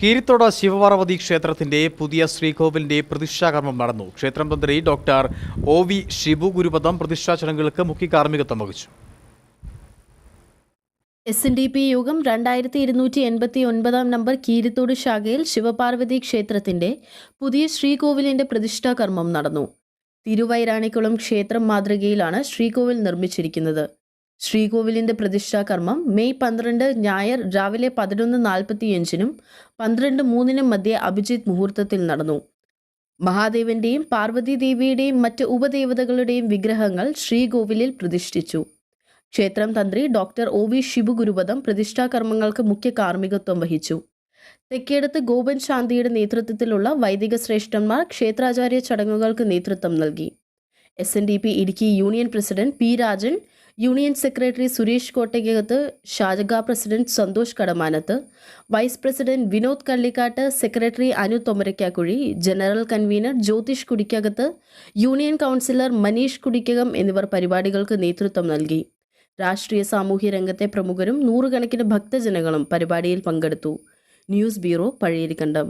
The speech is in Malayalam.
കീരിത്തോട് ശിവപാർവതി ക്ഷേത്രത്തിന്റെ പുതിയ ശ്രീകോവിലിന്റെ പ്രതിഷ്ഠാകർമ്മം നടന്നു. ക്ഷേത്രം തന്ത്രി doctor O V Shibu Gurupadam പ്രതിഷ്ഠാ ചടങ്ങുകൾക്ക് മുഖ്യ കാർമ്മികത്വം വഹിച്ചു. എസ് എൻ ഡി പി യോഗം രണ്ടായിരത്തി ഇരുന്നൂറ്റി എൺപത്തി ഒൻപതാം നമ്പർ കീരിത്തോട് ശാഖയിൽ ശിവപാർവതി ക്ഷേത്രത്തിന്റെ പുതിയ ശ്രീകോവിലിന്റെ പ്രതിഷ്ഠാകർമ്മം നടന്നു. തിരുവൈരാണിക്കുളം ക്ഷേത്രം മാതൃകയിലാണ് ശ്രീകോവിൽ നിർമ്മിച്ചിരിക്കുന്നത്. ശ്രീകോവിലിന്റെ പ്രതിഷ്ഠാകർമ്മം മെയ് പന്ത്രണ്ട് ഞായർ രാവിലെ പതിനൊന്ന് നാൽപ്പത്തിയഞ്ചിനും പന്ത്രണ്ട് മൂന്നിനും മധ്യേ അഭിജിത് മുഹൂർത്തത്തിൽ നടന്നു. മഹാദേവന്റെയും പാർവതി ദേവിയുടെയും മറ്റ് ഉപദേവതകളുടെയും വിഗ്രഹങ്ങൾ ശ്രീകോവിലിൽ പ്രതിഷ്ഠിച്ചു. ക്ഷേത്രം തന്ത്രി ഡോക്ടർ ഒ വി ശിവഗുരുപദം പ്രതിഷ്ഠാകർമ്മങ്ങൾക്ക് മുഖ്യ കാർമ്മികത്വം വഹിച്ചു. തെക്കേടത്ത് ഗോപൻ ശാന്തിയുടെ നേതൃത്വത്തിലുള്ള വൈദിക ശ്രേഷ്ഠന്മാർ ക്ഷേത്രാചാര്യ ചടങ്ങുകൾക്ക് നേതൃത്വം നൽകി. S Idukki union president P Rajan union secretary Suresh Kottaykkakath ഷാജഗ president Santhosh Kadamanath vice president Vinod Kallikkatt secretary Anu Thomarakkakuzhi general convener Jyothish Kudikkakath union councillor Manish Kudikkakam എന്നിവർ പരിപാടികൾക്ക് നേതൃത്വം നൽകി. രാഷ്ട്രീയ സാമൂഹ്യ രംഗത്തെ പ്രമുഖരും നൂറുകണക്കിന് ഭക്തജനങ്ങളും പരിപാടിയിൽ പങ്കെടുത്തു. News bureau Pazhayarikkandam.